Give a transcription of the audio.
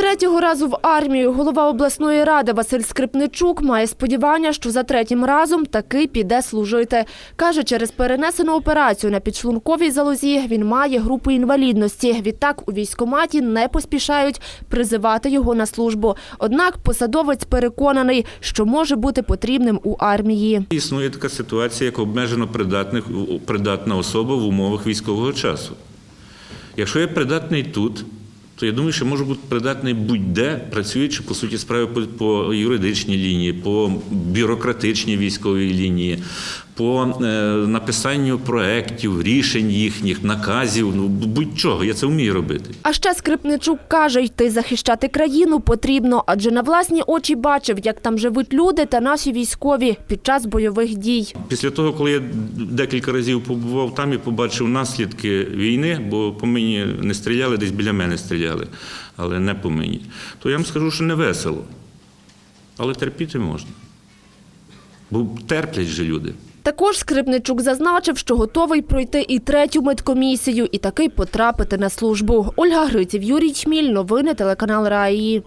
третього разу в армію голова обласної ради Василь Скрипничук має сподівання, що за третім разом таки піде служити. Каже, через перенесену операцію на підшлунковій залозі він має групу інвалідності. Відтак у військкоматі не поспішають призивати його на службу. Однак посадовець переконаний, що може бути потрібним у армії. Існує така ситуація, як обмежено придатних, придатна особа в умовах військового часу. Якщо я придатний тут, то я думаю, що може бути придатний будь-де, працюючи по суті справи по, по юридичній лінії, по бюрократичній військовій лінії, по е, написанню проєктів, рішень їхніх, наказів, ну будь-чого, я це вмію робити. А ще Скрипничук каже, йти захищати країну потрібно, адже на власні очі бачив, як там живуть люди та наші військові під час бойових дій. Після того, коли я декілька разів побував там і побачив наслідки війни, бо по мені не стріляли, десь біля мене стріляли, але не по мені, то я вам скажу, що не весело. Але терпіти можна. Бо терплять же люди. Також Скрипничук зазначив, що готовий пройти і третю медкомісію, і таки потрапити на службу. Ольга Гриців, Юрій Чміль, новини телеканал Раї.